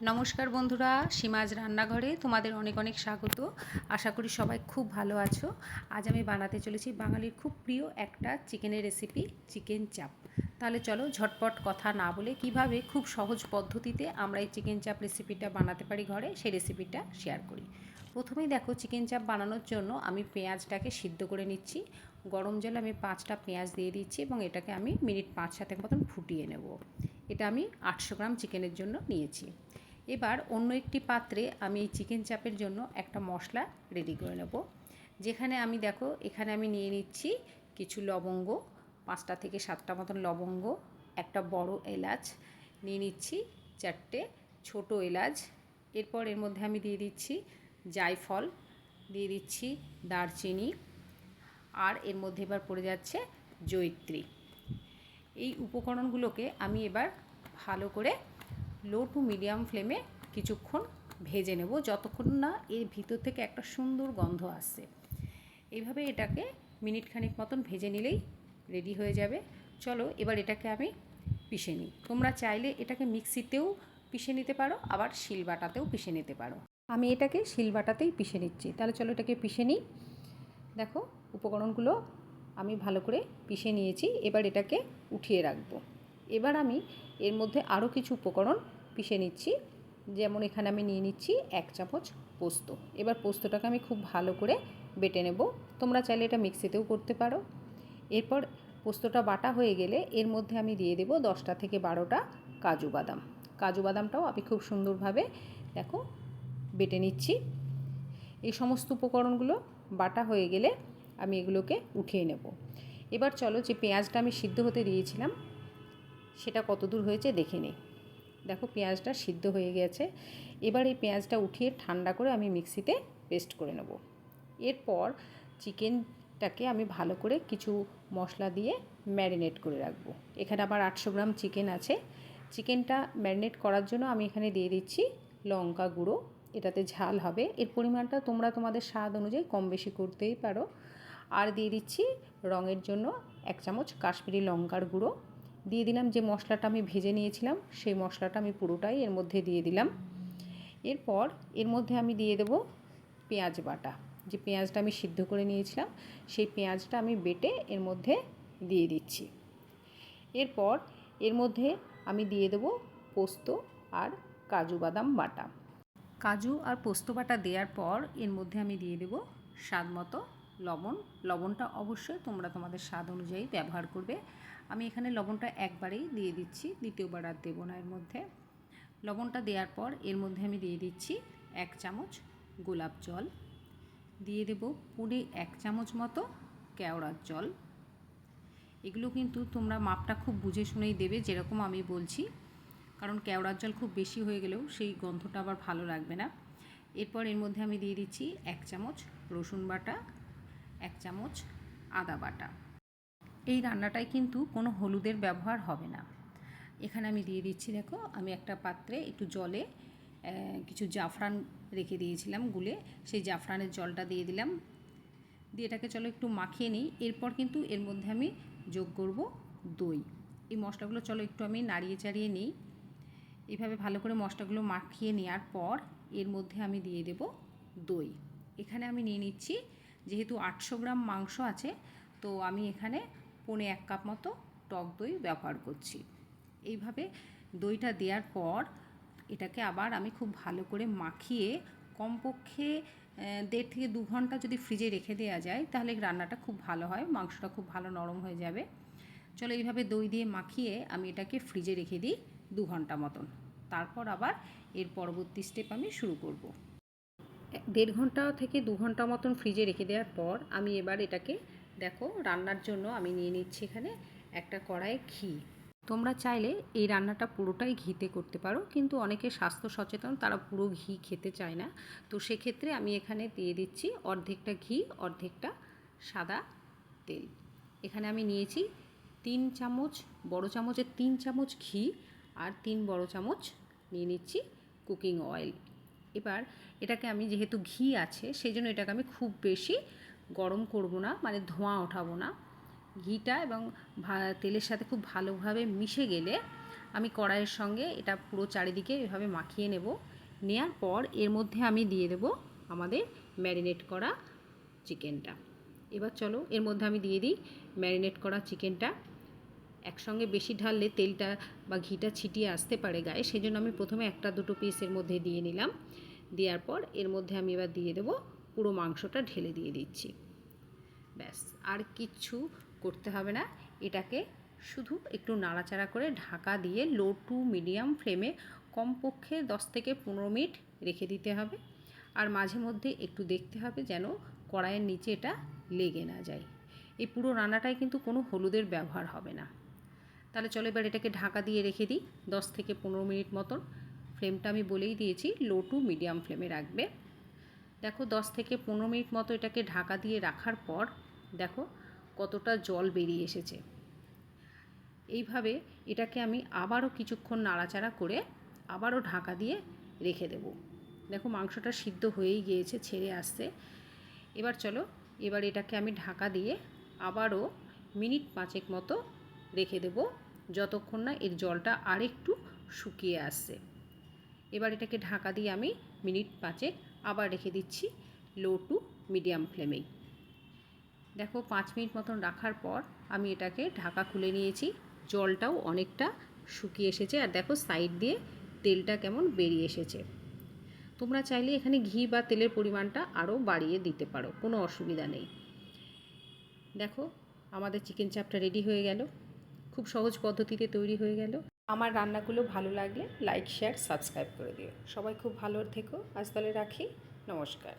নমস্কার বন্ধুরা, সীমাজ রান্নাঘরে তোমাদের অনেক অনেক স্বাগত। আশা করি সবাই খুব ভালো আছো। আজ আমি বানাতে চলেছি বাঙালির খুব প্রিয় একটা চিকেনের রেসিপি চিকেন চাপ। তাহলে চলো ঝটপট কথা না বলে কীভাবে খুব সহজ পদ্ধতিতে আমরা এই চিকেন চাপ রেসিপিটা বানাতে পারি ঘরে, সেই রেসিপিটা শেয়ার করি। প্রথমেই দেখো চিকেন চাপ বানানোর জন্য আমি পেঁয়াজটাকে সিদ্ধ করে নিচ্ছি। গরম জলে আমি পাঁচটা পেঁয়াজ দিয়ে দিচ্ছি এবং এটাকে আমি মিনিট পাঁচ সাতের মতন ফুটিয়ে নেব। এটা আমি আটশো গ্রাম চিকেনের জন্য নিয়েছি। এবার অন্য একটি পাত্রে আমি এই চিকেন চাপের জন্য একটা মশলা রেডি করে নেব। যেখানে আমি দেখো, এখানে আমি নিয়ে নিচ্ছি কিছু লবঙ্গ, পাঁচটা থেকে সাতটা মতন লবঙ্গ, একটা বড় এলাচ, নিয়ে নিচ্ছি চারটে ছোট এলাচ, এরপর এর মধ্যে আমি দিয়ে দিচ্ছি জায়ফল, দিয়ে দিচ্ছি দারচিনি, আর এর মধ্যে এবার পড়ে যাচ্ছে জৈত্রী এই উপকরণগুলোকে আমি এবার ভালো করে লো টু মিডিয়াম ফ্লেমে কিছুক্ষণ ভেজে নেব, যতক্ষণ না এর ভিতর থেকে একটা সুন্দর গন্ধ আসছে এইভাবে এটাকে মিনিট খানিক মতন ভেজে নিলেই রেডি হয়ে যাবে। চলো এবার এটাকে আমি পিষে নিই। তোমরা চাইলে এটাকে মিক্সিতেও পিষে নিতে পারো, আবার শিলবাটাতেও পিষে নিতে পারো। আমি এটাকে শিলবাটাতেই পিষে নিচ্ছি। তাহলে চলো এটাকে পিষে নিই। দেখো, উপকরণগুলো আমি ভালো করে পিষে নিয়েছি। এবার এটাকে উঠিয়ে রাখব। এবার আমি এর মধ্যে আরও কিছু উপকরণ পিষে নিচ্ছি। যেমন এখানে আমি নিয়ে নিচ্ছি এক চামচ পোস্ত। এবার পোস্তটাকে আমি খুব ভালো করে বেটে নেব। তোমরা চাইলে এটা মিক্সিতেও করতে পারো। এরপর পোস্তটা বাটা হয়ে গেলে এর মধ্যে আমি দিয়ে দেব দশটা থেকে বারোটা কাজু বাদাম। কাজু বাদামটাও আমি খুব সুন্দরভাবে দেখো বেটে নিচ্ছি। এই সমস্ত উপকরণগুলো বাটা হয়ে গেলে আমি এগুলোকে উঠিয়ে নেব। এবার চলো যে পেঁয়াজটা আমি সিদ্ধ হতে দিয়েছিলাম, সেটা কত দূর হয়েছে দেখে নিই। দেখো পেঁয়াজটা সিদ্ধ হয়ে গেছে। এবার এই পেঁয়াজটা উঠিয়ে ঠান্ডা করে আমি মিক্সিতে পেস্ট করে নেব। এরপর চিকেনটাকে আমি ভালো করে কিছু মশলা দিয়ে ম্যারিনেট করে রাখব। এখানে আবার আটশো গ্রাম চিকেন আছে। চিকেনটা ম্যারিনেট করার জন্য আমি এখানে দিয়ে দিচ্ছি লঙ্কা গুঁড়ো। এটাতে ঝাল হবে। এর পরিমাণটা তোমরা তোমাদের স্বাদ অনুযায়ী কম বেশি করতেই পারো। আর দিয়ে দিচ্ছি রঙের জন্য এক চামচ কাশ্মীরি লঙ্কার গুঁড়ো। দিয়ে দিলাম যে মশলাটা আমি ভেজে নিয়েছিলাম, সেই মশলাটা আমি পুরোটাই এর মধ্যে দিয়ে দিলাম। এরপর এর মধ্যে আমি দিয়ে দেব পেঁয়াজ বাটা। যে পেঁয়াজটা আমি সিদ্ধ করে নিয়েছিলাম, সেই পেঁয়াজটা আমি বেটে এর মধ্যে দিয়ে দিচ্ছি। এরপর এর মধ্যে আমি দিয়ে দেব পোস্ত আর কাজু বাদাম বাটা। কাজু আর পোস্ত বাটা দেওয়ার পর এর মধ্যে আমি দিয়ে দেব স্বাদ মতো লবণ। লবণটা অবশ্যই তোমরা তোমাদের স্বাদ অনুযায়ী ব্যবহার করবে। আমি এখানে লবণটা একবারেই দিয়ে দিচ্ছি, দ্বিতীয়বার আর দেবো না এর মধ্যে। লবণটা দেওয়ার পর এর মধ্যে আমি দিয়ে দিচ্ছি এক চামচ গোলাপ জল। দিয়ে দেব পুরে এক চামচ মতো কেওড়ার জল। এগুলো কিন্তু তোমরা মাপটা খুব বুঝে শুনেই দেবে, যেরকম আমি বলছি। কারণ কেওড়ার জল খুব বেশি হয়ে গেলেও সেই গন্ধটা আবার ভালো লাগবে না। এরপর এর মধ্যে আমি দিয়ে দিচ্ছি এক চামচ রসুন বাটা, এক চামচ আদা বাটা। এই রান্নাটায় কিন্তু কোনো হলুদের ব্যবহার হবে না। এখানে আমি দিয়ে দিচ্ছি, দেখো, আমি একটা পাত্রে একটু জলে কিছু জাফরান রেখে দিয়েছিলাম গুলে। সেই জাফরানের জলটা দিয়ে দিলাম। দিয়ে এটাকে চলো একটু মাখিয়ে নিই। এরপর কিন্তু এর মধ্যে আমি যোগ করব দই। এই মশলাগুলো চলো একটু আমি নাড়িয়ে চাড়িয়ে নিই। এভাবে ভালো করে মশলাগুলো মাখিয়ে নেওয়ার পর এর মধ্যে আমি দিয়ে দেব দই। এখানে আমি নিয়ে নিচ্ছি, যেহেতু আটশো গ্রাম মাংস আছে, তো আমি এখানে পৌনে এক কাপ মতো টক দই ব্যবহার করছি। এইভাবে দইটা দেওয়ার পর এটাকে আবার আমি খুব ভালো করে মাখিয়ে কমপক্ষে দেড় থেকে দু ঘণ্টা যদি ফ্রিজে রেখে দেওয়া যায়, তাহলে রান্নাটা খুব ভালো হয়, মাংসটা খুব ভালো নরম হয়ে যাবে। চলো এইভাবে দই দিয়ে মাখিয়ে আমি এটাকে ফ্রিজে রেখে দিই দু ঘণ্টা মতন। তারপর আবার এর পরবর্তী স্টেপ আমি শুরু করব। দেড় ঘণ্টা থেকে দু ঘণ্টা মতন ফ্রিজে রেখে দেওয়ার পর আমি এবার এটাকে দেখো রান্নার জন্য আমি নিয়ে নিচ্ছি এখানে একটা কড়াইয়ে ঘি। তোমরা চাইলে এই রান্নাটা পুরোটাই ঘিতে করতে পারো, কিন্তু অনেকে স্বাস্থ্য সচেতন, তারা পুরো ঘি খেতে চায় না। তো সেক্ষেত্রে আমি এখানে দিয়ে দিচ্ছি অর্ধেকটা ঘি, অর্ধেকটা সাদা তেল। এখানে আমি নিয়েছি তিন চামচ, বড় চামচের তিন চামচ ঘি আর তিন বড় চামচ নিয়ে নিচ্ছি কুকিং অয়েল। এবার এটাকে আমি যেহেতু ঘি আছে, সেই জন্য এটাকে আমি খুব বেশি গরম করব না মানে ধোঁয়া ওঠাবো না। ঘিটা এবং তেলের সাথে খুব ভালোভাবে মিশে গেলে আমি কড়াইয়ের সঙ্গে এটা পুরো চারিদিকে এভাবে মাখিয়ে নেব। নেয়ার পর এর মধ্যে আমি দিয়ে দেব আমাদের ম্যারিনেট করা চিকেনটা। এবার চলো, এর মধ্যে আমি দিয়ে দিই ম্যারিনেট করা চিকেনটা। একসঙ্গে বেশি ঢাললে তেলটা বা ঘিটা ছিটিয়ে আসতে পারে গায়ে সেই জন্য আমি প্রথমে একটা দুটো পিস এর মধ্যে দিয়ে নিলাম। দেওয়ার পর এর মধ্যে আমি এবার দিয়ে দেবো পুরো মাংসটা ঢেলে দিয়ে দিচ্ছি। ব্যাস, আর কিচ্ছু করতে হবে না। এটাকে শুধু একটু নাড়াচাড়া করে ঢাকা দিয়ে লো টু মিডিয়াম ফ্লেমে কমপক্ষে দশ থেকে পনেরো মিনিট রেখে দিতে হবে। আর মাঝে মধ্যে একটু দেখতে হবে যেন কড়াইয়ের নিচে এটা লেগে না যায়। এই পুরো রান্নাটায় কিন্তু কোনো হলুদের ব্যবহার হবে না। তাহলে চলো এবার এটাকে ঢাকা দিয়ে রেখে দিই। দশ থেকে পনেরো মিনিট মতন। ফ্লেমটা আমি বলেই দিয়েছি লো টু মিডিয়াম ফ্লেমে রাখবে। দেখো, দশ থেকে পনেরো মিনিট মতো এটাকে ঢাকা দিয়ে রাখার পর দেখো কতটা জল বেরিয়ে এসেছে। এইভাবে এটাকে আমি আবারও কিছুক্ষণ নাড়াচাড়া করে আবারও ঢাকা দিয়ে রেখে দেব। দেখো, মাংসটা সিদ্ধ হয়েই গিয়েছে, ছেড়ে আসছে। এবার চলো, এবার এটাকে আমি ঢাকা দিয়ে আবারও মিনিট পাঁচেক মতো রেখে দেব, যতক্ষণ না এর জলটা আরেকটু শুকিয়ে আসছে। এবার এটাকে ঢাকা দিয়ে আমি মিনিট পাঁচেক আবার রেখে দিচ্ছি লো টু মিডিয়াম ফ্লেমেই। দেখো পাঁচ মিনিট মতন রাখার পর আমি এটাকে ঢাকা খুলে নিয়েছি। জলটাও অনেকটা শুকিয়ে এসেছে আর দেখো সাইড দিয়ে তেলটা কেমন বেরিয়ে এসেছে। তোমরা চাইলে এখানে ঘি বা তেলের পরিমাণটা আরও বাড়িয়ে দিতে পারো, কোনো অসুবিধা নেই। দেখো আমাদের চিকেন চাপটা রেডি হয়ে গেল। খুব সহজ পদ্ধতিতে তৈরি হয়ে গেল। আমার রান্নাগুলো ভালো লাগলে লাইক শেয়ার সাবস্ক্রাইব করে দিও। সবাই খুব ভালো থেকো। আজ তাহলে রাখি। নমস্কার।